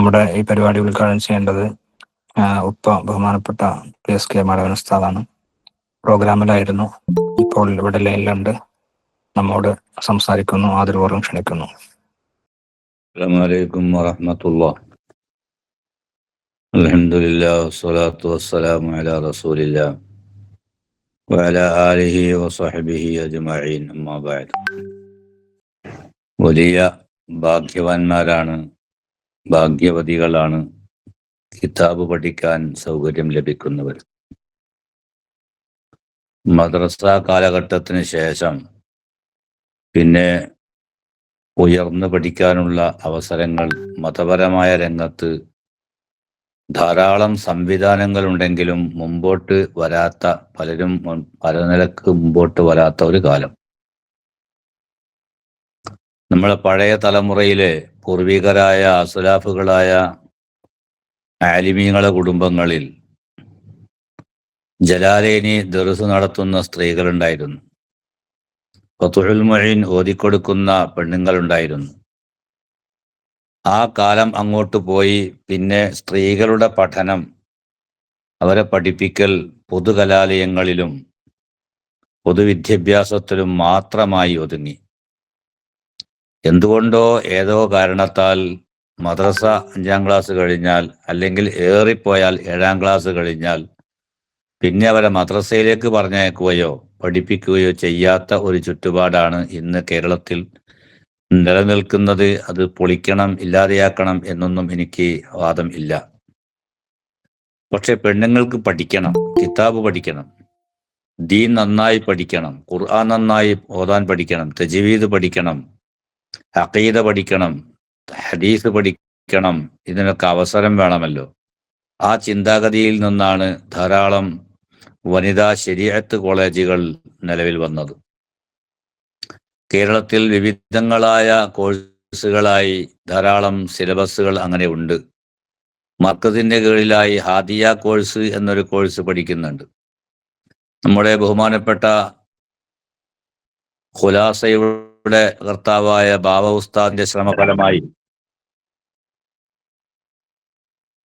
നമ്മുടെ ഈ പരിപാടി ഉദ്ഘാടനം ചെയ്യേണ്ടത് ആ, ഉപ്പ ബഹുമാനപ്പെട്ട പി എസ് കെ മാധവൻ ഉസ്താദാണ് പ്രോഗ്രാമിലായിരുന്നു ഇപ്പോൾ ഇവിടെ ലൈനിലുണ്ട് നമ്മോട് സംസാരിക്കുന്നു ആദരപൂർവ്വം ക്ഷണിക്കുന്നു السلام عليكم ورحمة الله الحمد لله والصلاة والسلام على رسول الله وعلى آله وصحبه أجمعين أما بعد വലിയ ഭാഗ്യവാന്മാരാണ് ഭാഗ്യവതികളാണ് കിതാബ് പഠിക്കാൻ സൗകര്യം ലഭിക്കുന്നവർ. മദ്രസ കാലഘട്ടത്തിന് ശേഷം പിന്നെ ഉയർന്നു പഠിക്കാനുള്ള അവസരങ്ങൾ മതപരമായ രംഗത്ത് ധാരാളം സംവിധാനങ്ങൾ ഉണ്ടെങ്കിലും മുമ്പോട്ട് വരാത്ത പലരും പല നിലയ്ക്ക് മുമ്പോട്ട് വരാത്ത ഒരു കാലം. നമ്മളെ പഴയ തലമുറയിലെ പൂർവികരായ അസുലാഫുകളായ ആലിമീങ്ങളെ കുടുംബങ്ങളിൽ ജലാലേനി ദർസ് നടത്തുന്ന സ്ത്രീകളുണ്ടായിരുന്നു. ഫതുഹുൽ മൊഴിൻ ഓതിക്കൊടുക്കുന്ന പെണ്ണുങ്ങളുണ്ടായിരുന്നു. ആ കാലം അങ്ങോട്ട് പോയി. പിന്നെ സ്ത്രീകളുടെ പഠനം അവരെ പഠിപ്പിക്കൽ പൊതുകലാലയങ്ങളിലും പൊതുവിദ്യാഭ്യാസത്തിലും മാത്രമായി ഒതുങ്ങി. എന്തുകൊണ്ടോ ഏതോ കാരണത്താൽ മദ്രസ അഞ്ചാം ക്ലാസ് കഴിഞ്ഞാൽ അല്ലെങ്കിൽ ഏറിപ്പോയാൽ ഏഴാം ക്ലാസ് കഴിഞ്ഞാൽ പിന്നെ അവരെ മദ്രസയിലേക്ക് പറഞ്ഞയക്കുകയോ പഠിപ്പിക്കുകയോ ചെയ്യാത്ത ഒരു ചുറ്റുപാടാണ് ഇന്ന് കേരളത്തിൽ നിലനിൽക്കുന്നത്. അത് പൊളിക്കണം ഇല്ലാതെയാക്കണം എന്നൊന്നും എനിക്ക് വാദം ഇല്ല. പക്ഷെ പെണ്ണുങ്ങൾക്ക് പഠിക്കണം കിതാബ് പഠിക്കണം ദീൻ നന്നായി പഠിക്കണം ഖുർആൻ നന്നായി ഓതാൻ പഠിക്കണം തജീവീദ് പഠിക്കണം അഖീദ പഠിക്കണം ഹദീസ് പഠിക്കണം ഇതിനൊക്കെ അവസരം വേണമല്ലോ. ആ ചിന്താഗതിയിൽ നിന്നാണ് ധാരാളം വനിതാ ശരീഅത്ത് കോളേജുകൾ നിലവിൽ വന്നത്. കേരളത്തിൽ വിവിധങ്ങളായ കോഴ്സുകളായി ധാരാളം സിലബസുകൾ അങ്ങനെ ഉണ്ട്. മർക്കസിന്റെ കീഴിലായി ഹാദിയ കോഴ്സ് എന്നൊരു കോഴ്സ് പഠിക്കുന്നുണ്ട്. നമ്മുടെ ബഹുമാനപ്പെട്ട ഖുലാസയുടെ കർത്താവായ ബാബ ഉസ്താദിന്റെ ശ്രമഫലമായി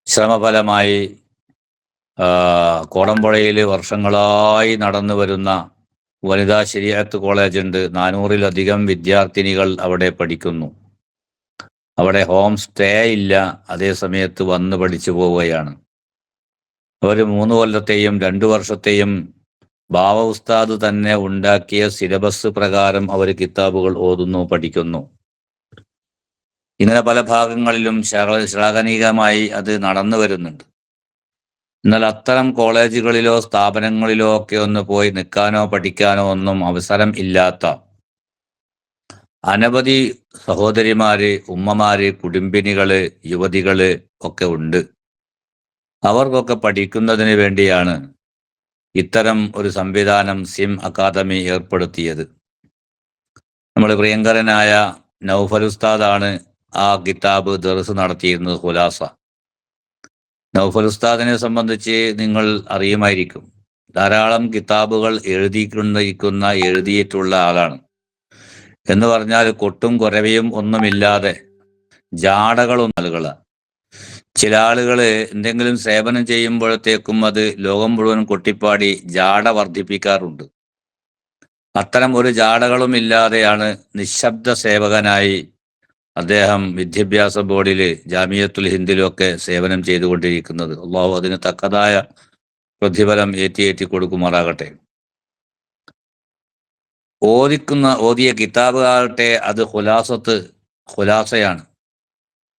ശ്രമഫലമായി കോടമ്പുഴയിൽ വർഷങ്ങളായി നടന്നു വരുന്ന വനിതാ ശരിയാത്ത് കോളേജ് ഉണ്ട്. നാനൂറിലധികം വിദ്യാർത്ഥിനികൾ അവിടെ പഠിക്കുന്നു. അവിടെ ഹോം സ്റ്റേ ഇല്ല. അതേ സമയത്ത് വന്ന് പഠിച്ചു പോവുകയാണ്. അവർ മൂന്ന് കൊല്ലത്തെയും രണ്ടു വർഷത്തെയും ബാവ ഉസ്താദ് തന്നെ ഉണ്ടാക്കിയ സിലബസ് പ്രകാരം അവർ കിതാബുകൾ ഓതുന്നു പഠിക്കുന്നു. ഇങ്ങനെ പല ഭാഗങ്ങളിലും ശ്ലാഘ- ശ്ലാഘനീയമായി അത് നടന്നു വരുന്നുണ്ട്. എന്നാൽ അത്തരം കോളേജുകളിലോ സ്ഥാപനങ്ങളിലോ ഒക്കെ ഒന്ന് പോയി നിൽക്കാനോ പഠിക്കാനോ ഒന്നും അവസരം ഇല്ലാത്ത അനവധി സഹോദരിമാര് ഉമ്മമാര് കുടുംബിനികൾ യുവതികൾ ഒക്കെ ഉണ്ട്. അവർക്കൊക്കെ പഠിക്കുന്നതിന് വേണ്ടിയാണ് ഇത്തരം ഒരു സംവിധാനം സിം അക്കാദമി ഏർപ്പെടുത്തിയത്. നമ്മുടെ പ്രിയങ്കരനായ നൗഫൽ ഉസ്താദാണ് ആ കിതാബ് ദർസ് നടത്തിയിരുന്നത് ഖുലാസ. നൗഫൽ ഉസ്താദിനെ സംബന്ധിച്ച് നിങ്ങൾ അറിയുമായിരിക്കും. ധാരാളം കിതാബുകൾ എഴുതിക്കൊണ്ടിരിക്കുന്ന എഴുതിയിട്ടുള്ള ആളാണ്. എന്ന് പറഞ്ഞാൽ കൊട്ടും കുറവയും ഒന്നുമില്ലാതെ ജാടകളൊന്നും ആളുകള ചില ആളുകൾ എന്തെങ്കിലും സേവനം ചെയ്യുമ്പോഴത്തേക്കും അത് ലോകം മുഴുവൻ കൊട്ടിപ്പാടി ജാട വർദ്ധിപ്പിക്കാറുണ്ട്. അത്തരം ഒരു ജാടകളും ഇല്ലാതെയാണ് നിശബ്ദ സേവകനായി അദ്ദേഹം വിദ്യാഭ്യാസ ബോർഡിൽ ജാമിയത്തുൽ ഹിന്ദിലൊക്കെ സേവനം ചെയ്തുകൊണ്ടിരിക്കുന്നത്. അള്ളാഹു അതിന് തക്കതായ പ്രതിഫലം ഏറ്റിയേറ്റി കൊടുക്കുമാറാകട്ടെ. ഓദിക്കുന്ന ഓതിയ കിതാബ് ആകട്ടെ അത് ഹുലാസത്ത് ഹുലാസയാണ്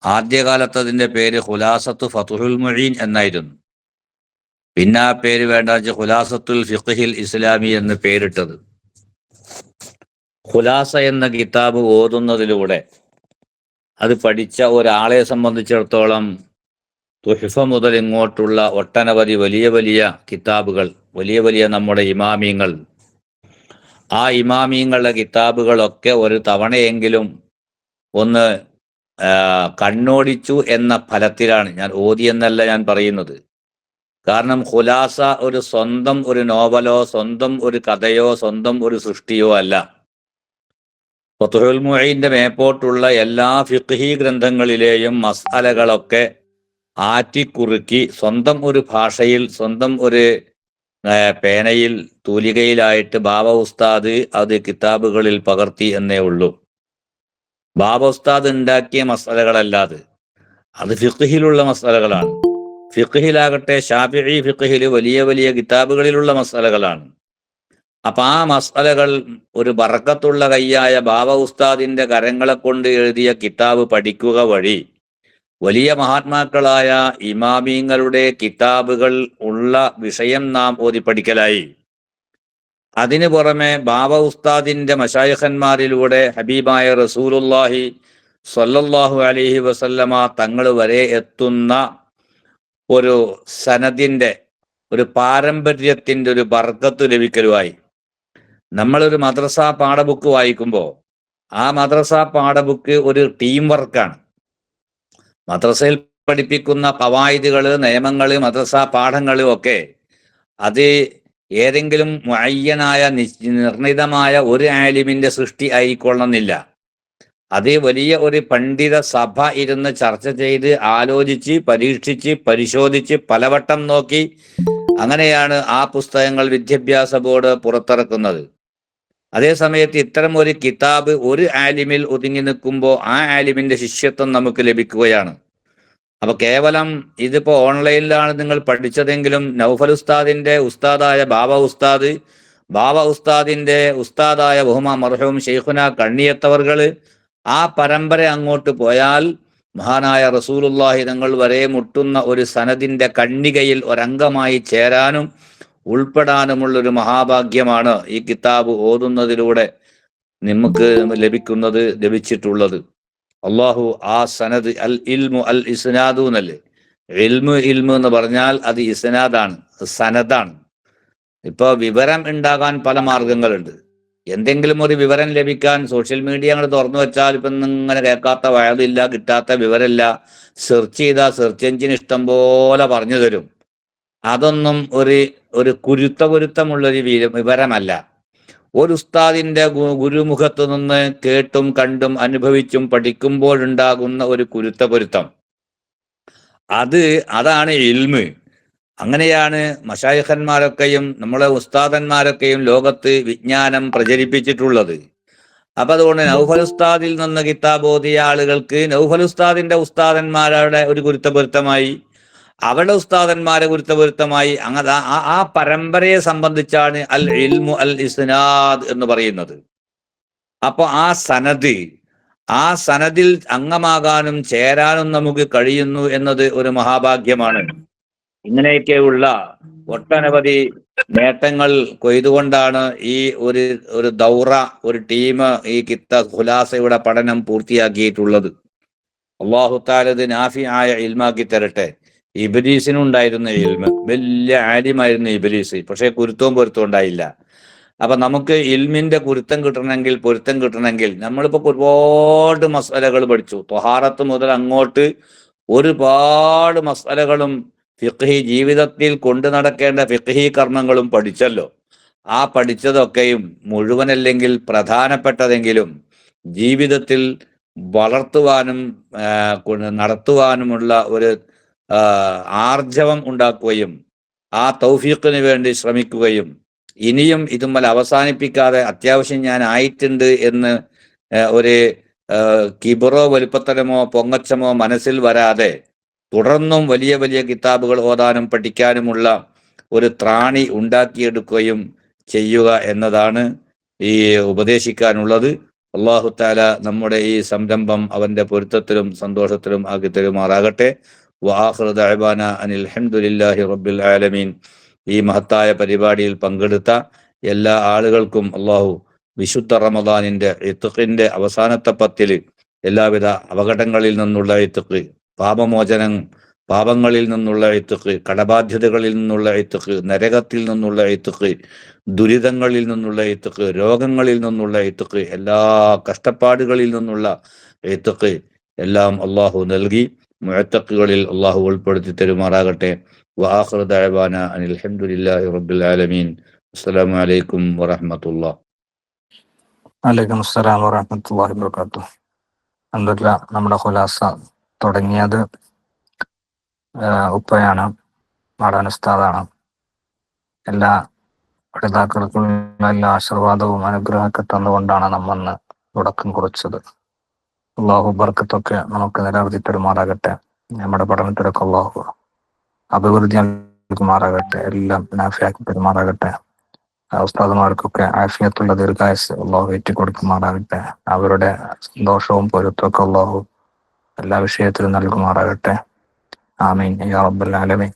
ആദ്യകാലത്ത് അതിന്റെ പേര് ഹുലാസത്ത് ഫതുഹുൽ മൊഴീൻ എന്നായിരുന്നു. പിന്നെ ആ പേര് വേണ്ട ഹുലാസത്തുൽ ഫിഖിൽ ഇസ്ലാമി എന്ന് പേരിട്ടത്. ഹുലാസ എന്ന കിതാബ് ഓതുന്നതിലൂടെ അത് പഠിച്ച ഒരാളെ സംബന്ധിച്ചിടത്തോളം തുഹിഫ മുതൽ ഇങ്ങോട്ടുള്ള ഒട്ടനവധി വലിയ വലിയ കിതാബുകൾ വലിയ വലിയ നമ്മുടെ ഇമാമിയങ്ങൾ. ആ ഇമാമിയങ്ങളുടെ കിതാബുകളൊക്കെ ഒരു തവണയെങ്കിലും ഒന്ന് കണ്ണോടിച്ചു എന്ന ഫലത്തിലാണ് ഞാൻ ഓതി എന്നല്ല ഞാൻ പറയുന്നത്. കാരണം ഖുലാസ ഒരു സ്വന്തം ഒരു നോവലോ സ്വന്തം ഒരു കഥയോ സ്വന്തം ഒരു സൃഷ്ടിയോ അല്ല. ഫത്തുഹുൽ മുഈന്റെ മേപ്പോട്ടുള്ള എല്ലാ ഫിഖ്ഹി ഗ്രന്ഥങ്ങളിലെയും മസാലകളൊക്കെ ആറ്റിക്കുറുക്കി സ്വന്തം ഒരു ഭാഷയിൽ സ്വന്തം ഒരു പേനയിൽ തൂലികയിലായിട്ട് ബാബ ഉസ്താദ് അത് കിതാബുകളിൽ പകർത്തി എന്നേ ഉള്ളൂ. ബാബ ഉസ്താദ് ഉണ്ടാക്കിയ മസാലകളല്ലാതെ. അത് ഫിഖ്ഹിലുള്ള മസാലകളാണ്. ഫിഖ്ഹിലാകട്ടെ ഷാഫിഈ ഫിഖ്ഹിൽ വലിയ വലിയ കിതാബുകളിലുള്ള മസാലകളാണ്. അപ്പൊ ആ മസാലകൾ ഒരു ബറക്കത്തുള്ള കയ്യായ ബാബ ഉസ്താദിന്റെ കരങ്ങളെ കൊണ്ട് എഴുതിയ കിതാബ് പഠിക്കുക വഴി വലിയ മഹാത്മാക്കളായ ഇമാമീങ്ങളുടെ കിതാബുകൾ ഉള്ള വിഷയം നാം ഓതി പഠിക്കലായി അതിനു പുറമെ ബാബ ഉസ്താദിന്റെ മഷായഖന്മാരിലൂടെ ഹബീബായ റസൂലുല്ലാഹി സ്വല്ലല്ലാഹു അലൈഹി വസല്ലമ തങ്ങൾ വരെ എത്തുന്ന ഒരു സനദിന്റെ ഒരു പാരമ്പര്യത്തിന്റെ ഒരു ബർക്കത്ത് ലഭിക്കലുമായി നമ്മളൊരു മദ്രസ പാഠബുക്ക് വായിക്കുമ്പോൾ ആ മദ്രസ പാഠബുക്ക് ഒരു ടീം വർക്കാണ്. മദ്രസയിൽ പഠിപ്പിക്കുന്ന കവായിദുകൾ നിയമങ്ങൾ മദ്രസ പാഠങ്ങളും ഒക്കെ അത് ഏതെങ്കിലും മുഅയ്യനായ നിർണിതമായ ഒരു ആലിമിന്റെ സൃഷ്ടി ആയിക്കൊള്ളുന്നില്ല അത് വലിയ ഒരു പണ്ഡിത സഭ ഇരുന്ന് ചർച്ച ചെയ്ത് ആലോചിച്ച് പരീക്ഷിച്ച് പരിശോധിച്ച് പലവട്ടം നോക്കി അങ്ങനെയാണ് ആ പുസ്തകങ്ങൾ വിദ്യാഭ്യാസ ബോർഡ് പുറത്തിറക്കുന്നത്. അതേസമയത്ത് ഇത്തരം ഒരു കിതാബ് ഒരു ആലിമിൽ ഒതുങ്ങി നിൽക്കുമ്പോൾ ആ ആലിമിന്റെ ശിഷ്യത്വം നമുക്ക് ലഭിക്കുകയാണ്. അപ്പൊ കേവലം ഇതിപ്പോ ഓൺലൈനിലാണ് നിങ്ങൾ പഠിച്ചതെങ്കിലും നൗഫൽ ഉസ്താദിന്റെ ഉസ്താദായ ബാബ ഉസ്താദ് ബാബ ഉസ്താദിന്റെ ഉസ്താദായ ബഹുമ മർഹൂം ഷെയ്ഖുന കണ്ണിയത്തവർകൾ ആ പരമ്പര അങ്ങോട്ട് പോയാൽ മഹാനായ റസൂലുല്ലാഹി തങ്ങൾ വരെ മുട്ടുന്ന ഒരു സനദിന്റെ കണ്ണികയിൽ ഒരംഗമായി ചേരാനും ഉൾപ്പെടാനുമുള്ള ഒരു മഹാഭാഗ്യമാണ് ഈ കിതാബ് ഓതുന്നതിലൂടെ നമുക്ക് ലഭിക്കുന്നത് ലഭിച്ചിട്ടുള്ളത്. അള്ളാഹു ആ സനദ് അൽ ഇൽമു അൽ ഇസ്നാദു എന്നല്ലേ ഇൽമു ഇൽമു എന്ന് പറഞ്ഞാൽ അത് ഇസ്നാദാണ് സനദാണ്. ഇപ്പൊ വിവരം ഉണ്ടാകാൻ പല മാർഗങ്ങളുണ്ട്. എന്തെങ്കിലും ഒരു വിവരം ലഭിക്കാൻ സോഷ്യൽ മീഡിയ അങ്ങോട്ട് തുറന്നു വെച്ചാൽ ഇപ്പം ഇങ്ങനെ കേൾക്കാത്ത വയതില്ല കിട്ടാത്ത വിവരമില്ല. സെർച്ച് ചെയ്താൽ സെർച്ച് എഞ്ചിൻ ഇഷ്ടം പോലെ പറഞ്ഞു തരും. അതൊന്നും ഒരു ഒരു കുരുത്ത കുരുത്തമുള്ളൊരു വിവരമല്ല. ഒരു ഉസ്താദിന്റെ ഗുരുമുഖത്ത് നിന്ന് കേട്ടും കണ്ടും അനുഭവിച്ചും പഠിക്കുമ്പോഴുണ്ടാകുന്ന ഒരു കുരുത്ത പൊരുത്തം. അത് അതാണ് ഇൽമ്. അങ്ങനെയാണ് മഷായഖന്മാരൊക്കെയും നമ്മളെ ഉസ്താദന്മാരൊക്കെയും ലോകത്ത് വിജ്ഞാനം പ്രചരിപ്പിച്ചിട്ടുള്ളത്. അപ്പൊ അതുകൊണ്ട് നൗഫൽ ഉസ്താദിൽ നിന്ന് കിത്താബോധിയ ആളുകൾക്ക് നൗഫൽ ഉസ്താദിന്റെ ഉസ്താദന്മാരുടെ ഒരു ഗുരുത്തപൊരുത്തമായി അവരുടെ ഉസ്താദന്മാരെ ഗുരുത്തപൊരുത്തമായി അങ്ങനെ ആ- പരമ്പരയെ സംബന്ധിച്ചാണ് അൽ ഇൽമു അൽ ഇസ്നാദ് എന്ന് പറയുന്നത്. അപ്പൊ ആ സനദി ആ സനദിൽ അംഗമാകാനും ചേരാനും നമുക്ക് കഴിയുന്നു എന്നത് ഒരു മഹാഭാഗ്യമാണ്. ഇങ്ങനെയൊക്കെയുള്ള ഒട്ടനവധി നേട്ടങ്ങൾ കൊയ്തുകൊണ്ടാണ് ഈ ഒരു ഒരു ദൗറ ഒരു ടീം ഈ കിത്ത ഖുലാസയുടെ പഠനം പൂർത്തിയാക്കിയിട്ടുള്ളത്. അള്ളാഹു താലത് നാഫി ആയ ഇൽമാക്കി തരട്ടെ. ഇബലീസിനുണ്ടായിരുന്ന ഇൽമ്. വലിയ ആലിമായിരുന്നു ഇബലീസ്. പക്ഷെ കുരുത്തവും പൊരുത്തവും ഉണ്ടായില്ല. അപ്പൊ നമുക്ക് ഇൽമിന്റെ കുരുത്തം കിട്ടണമെങ്കിൽ പൊരുത്തം കിട്ടണമെങ്കിൽ നമ്മളിപ്പോ ഒരുപാട് മസാലകൾ പഠിച്ചു. തൊഹാറത്ത് മുതൽ അങ്ങോട്ട് ഒരുപാട് മസാലകളും ഫിഖ്ഹി ജീവിതത്തിൽ കൊണ്ടു നടക്കേണ്ട ഫിഖ്ഹി കർമ്മങ്ങളും പഠിച്ചല്ലോ. ആ പഠിച്ചതൊക്കെയും മുഴുവനല്ലെങ്കിൽ പ്രധാനപ്പെട്ടതെങ്കിലും ജീവിതത്തിൽ വളർത്തുവാനും നടത്തുവാനുമുള്ള ഒരു ആർജവം ഉണ്ടാക്കുകയും ആ തൗഫീഖിന് വേണ്ടി ശ്രമിക്കുകയും ഇനിയും ഇതുമ്മൽ അവസാനിപ്പിക്കാതെ അത്യാവശ്യം ഞാൻ ആയിട്ടുണ്ട് എന്ന് ഒരു കിബറോ വലുപ്പത്തലമോ പൊങ്ങച്ചമോ മനസ്സിൽ വരാതെ തുടർന്നും വലിയ വലിയ കിതാബുകൾ ഓതാനും പഠിക്കാനുമുള്ള ഒരു ത്രാണി ഉണ്ടാക്കിയെടുക്കുകയും ചെയ്യുക എന്നതാണ് ഈ ഉപദേശിക്കാനുള്ളത്. അള്ളാഹു താല നമ്മുടെ ഈ സംരംഭം അവന്റെ പൊരുത്തത്തിലും സന്തോഷത്തിലും ആക്കി തരുമാറാകട്ടെ. വാഹൃദ അബാന അനിൽ ഹംദുലില്ലാഹി റബ്ബിൽ ആലമീൻ. ഈ മഹത്തായ പരിപാടിയിൽ പങ്കെടുത്ത എല്ലാ ആളുകൾക്കും അള്ളാഹു വിശുദ്ധ റമദാനിന്റെ ഇത്തുഖിന്റെ അവസാനത്തെ പത്തിൽ എല്ലാവിധ അപകടങ്ങളിൽ നിന്നുള്ള ഇത്തുഖ് പാപമോചനം പാപങ്ങളിൽ നിന്നുള്ള ഇത്തുക്ക് കടബാധ്യതകളിൽ നിന്നുള്ള ഇത്തുക്ക് നരകത്തിൽ നിന്നുള്ള ഇത്തുക്ക് ദുരിതങ്ങളിൽ നിന്നുള്ള ഇത്തുക്ക് രോഗങ്ങളിൽ നിന്നുള്ള ഇത്തുക്ക് എല്ലാ കഷ്ടപ്പാടുകളിൽ നിന്നുള്ള ഇത്തുക്ക് എല്ലാം അള്ളാഹു നൽകി. മുഴത്തക്കുകളിൽ അള്ളാഹു ഉൾപ്പെടുത്തി തരുമാറാകട്ടെ. വാഹൃ ദഅവാന അനിൽ ഹംദുലില്ലാഹി റബ്ബിൽ ആലമീൻ. അസ്സലാമു അലൈക്കും വറഹ്മത്തുള്ളാഹി വലൈക്കും അസ്സലാം വറഹമത്തല്ലാഹി വബർക്കാത്തു അൽഹംദുലില്ലാ നമ്മുടെ ഖുലാസ തുടങ്ങിയത്? ഉപ്പയാണ് മാടാൻ ഉസ്താദാണ്. എല്ലാ പഠിതാക്കൾക്കും എല്ലാ ആശീർവാദവും അനുഗ്രഹമൊക്കെ തന്നുകൊണ്ടാണ് നമ്മന്ന് തുടക്കം കുറിച്ചത്. അള്ളാഹു ബർക്കത്തൊക്കെ നമുക്ക് നിരവധി പെരുമാറാകട്ടെ. നമ്മുടെ പഠനത്തിലൊക്കെ അള്ളാഹു അഭിവൃദ്ധി നൽകുമാറാകട്ടെ. എല്ലാം നാഫിയാക്കി പെരുമാറാകട്ടെ. ഉസ്താദുമാർക്കൊക്കെ ആഫിയത്തുള്ള ദീർഘായുസ് അള്ളാഹു ഏറ്റുകൊടുക്കുമാറാകട്ടെ. അവരുടെ സന്തോഷവും പൊരുത്തമൊക്കെ അള്ളാഹു എല്ലാ വിഷയത്തിലും നൽകുമാറാകട്ടെ. ആമീൻ. യാ റബ്ബൽ ആലമീൻ.